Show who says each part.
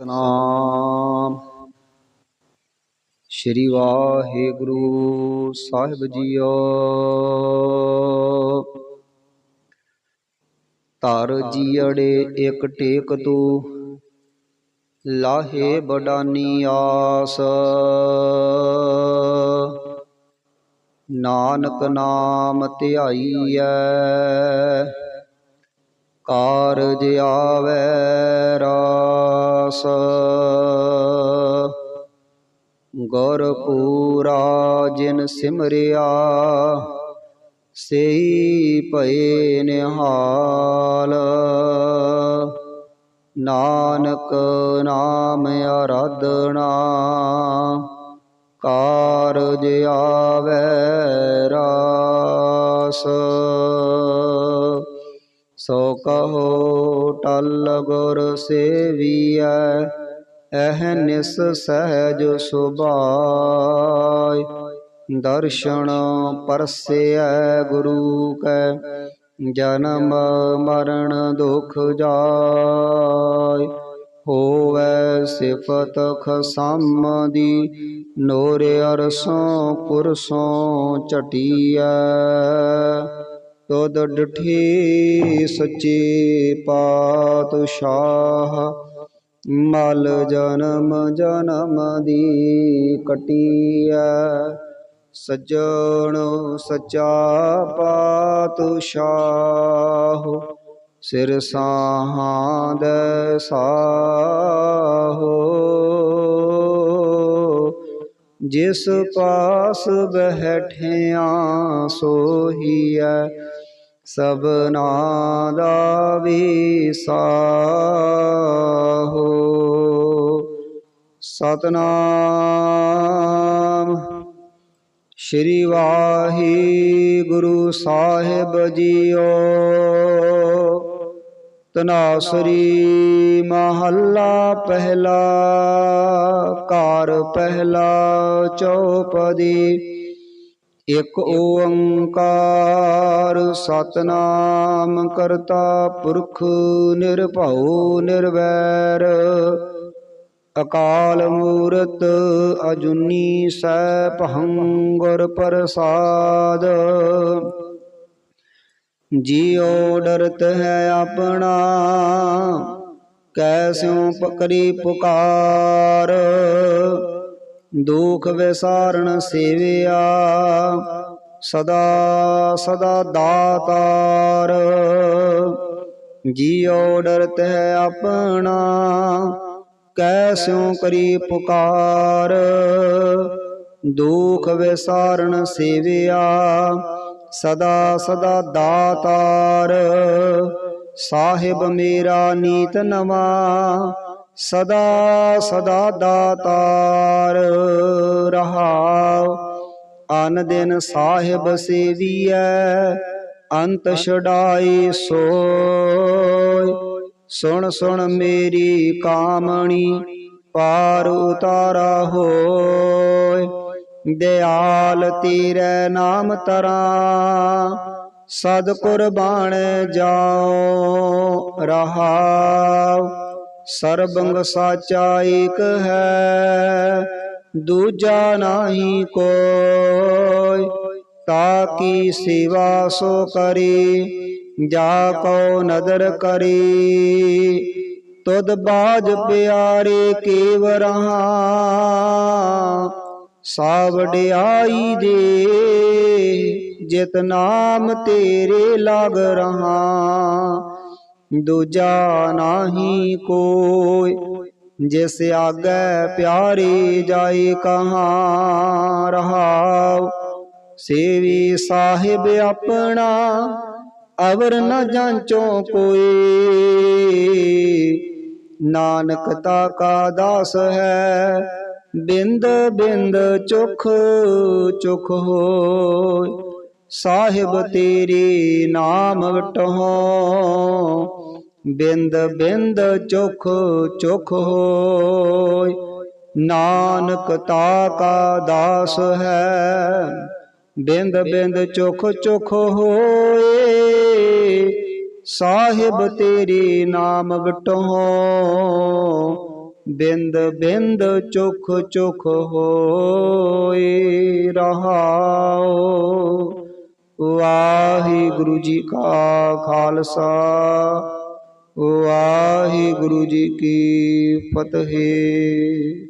Speaker 1: ਸਤਨਾਮ ਸ਼੍ਰੀ ਵਾਹਿਗੁਰੂ ਸਾਹਿਬ ਜੀਓ। ਧਰ ਜੀੜੇ ਇਕ ਟੇਕ ਤੂੰ, ਲਾਹੇ ਬਡਾਨੀ ਆਸ। ਨਾਨਕ ਨਾਮ ਧਿਆਈਐ ਕਾਰਜ ਆਵੈ ਰਾਸ। ਗੁਰ ਪੂਰਾ ਜਿਨ ਸਿਮਰਿਆ, ਸਈ ਭਏ ਨਿਹਾਲ। ਨਾਨਕ ਨਾਮ ਆਰਾਧਨਾ, ਕਾਰਜ ਆਵੈ ਰਾਸ। ਸੋ ਕਹੋ ਟਲ ਗੁਰ ਸੇਵੀਐ ਅਹਨਿਸ ਸਹਿਜ ਸੁਭਾਇ। ਦਰਸ਼ਨ ਪਰਸੈ ਗੁਰੂ ਕੈ, ਜਨਮ ਮਰਨ ਦੁਖ ਜਾਇ। ਹੋਵੇ ਸਿਫਤ ਖਸਮ ਦੀ ਨੋਰੇ ਅਰਸੋਂ ਪੁਰਸੋਂ ਝਟੀਐ। ਤੁਧ ਡਠੀ ਸੱਚੇ ਪਾਤਸ਼ਾਹ, ਮਲ ਜਨਮ ਜਨਮ ਦੀ ਕਟੀਐ। ਸੱਜਣ ਸੱਚਾ ਪਾਤਸ਼ਾਹ, ਸਿਰ ਸਾਹਾਂ ਦੇ ਸਾਹੋ। ਜਿਸ ਪਾਸ ਬਹਿਠਿਆ ਸੋਹੀਐ ਸਭਨਾ ਦਾ ਵੀ ਸਾਹੋ। ਸਤਨਾਮ। ਸ਼੍ਰੀ ਵਾਹਿਗੁਰੂ ਸਾਹਿਬ ਜੀਓ। ਤਨਾਸਰੀ ਮਹੱਲਾ ਪਹਿਲਾ, ਘਰ ਪਹਿਲਾ ਚੌਪਦੀ। ਇਕ ਓੰਕਾਰ ਸਤਨਾਮ ਕਰਤਾ ਪੁਰਖ ਨਿਰਭਉ ਨਿਰਵੈਰ। ਅਕਾਲ ਮੂਰਤ ਅਜੁਨੀ ਸੈਭੰ ਗੁਰ ਪ੍ਰਸਾਦ। ਜਿਉ ਡਰਤ ਹੈ ਆਪਣਾ ਕੈਸਿਉ ਪਕਰੀ ਪੁਕਾਰ। ਦੁਖ ਵਿਸਾਰਣ ਸੇਵਿਆ, ਸਦਾ ਸਦਾ ਦਾਤਾਰ। ਜਿਉ ਡਰਤ ਹੈ ਆਪਣਾ ਕੈਸਿਉ ਕਰੀ ਪੁਕਾਰ। ਦੁਖ ਵਿਸਾਰਣ ਸੇਵਿਆ, ਸਦਾ ਸਦਾ ਦਾਤਾਰ। ਸਾਹਿਬ ਮੇਰਾ ਨੀਤ ਨਵਾ ਸਦਾ ਸਦਾ ਦਾਤਾਰ ਰਹਾਉ। ਅਨ ਦਿਨ ਸਾਹਿਬ ਸੇਵੀਐ, ਅੰਤ ਛਡਾਈ ਸੋਇ। ਸੁਣ ਸੁਣ ਮੇਰੀ ਕਾਮਣੀ, ਪਾਰ ਉਤਾਰਾ ਹੋਇ। ਦਿਆਲ ਤੇਰੇ ਨਾਮ ਤਰਾ, ਸਦ ਕੁਰਬਾਨ ਜਾਉ ਰਹਾਉ। ਸਰਬੰਗ ਸਾਚਾ ਏਕ ਹੈ, ਦੂਜਾ ਨਾਹੀ ਕੋਈ। ਤਾ ਕੀ ਸੇਵਾ ਸੋ ਕਰੇ, ਜਾ ਕੋ ਨਦਰ ਕਰੇ। ਤੁਧ ਬਾਜ ਪਿਆਰੇ ਕੇਵ ਰਹਾ ਸਾਵੜਿਆਈ ਦੇ, ਜਿਤ ਨਾਮ ਤੇਰੇ ਲਗ ਰਹਾ। ਦੂਜਾ ਨਾਹੀ ਕੋਇ ਜਿਸ ਆਗੇ ਪਿਆਰੇ ਜਾਏ ਕਹਾਂ ਰਹਾਉ। ਸੇਵੀ ਸਾਹਿਬ ਆਪਣਾ ਅਵਰ ਨ ਜਾਂਚੋ ਕੋਈ। ਨਾਨਕ ਤਾ ਕਾ ਦਾਸ ਹੈ, ਬਿੰਦ ਬਿੰਦ ਚੁਖ ਚੁਖ ਹੋਇ। ਸਾਹਿਬ ਤੇਰੀ ਨਾਮ ਵਟਹੁ ਬਿੰਦ ਬਿੰਦ ਚੁਖ ਚੁਖ ਹੋਇ, ਨਾਨਕ ਤਾ ਕਾ ਦਾਸ ਹੈ। ਬਿੰਦ ਬਿੰਦ ਚੁਖ ਚੁਖ ਹੋਏ ਸਾਹਿਬ ਤੇਰੇ ਨਾਮ ਵਟਹੁ ਬਿੰਦ ਬਿੰਦ ਚੁਖ ਚੁਖ ਹੋਏ ਰਹਾਉ। ਵਾਹਿਗੁਰੂ ਜੀ ਕਾ ਖਾਲਸਾ। ਵਾਹਿਗੁਰੂ ਜੀ ਕੀ ਫਤਿਹ।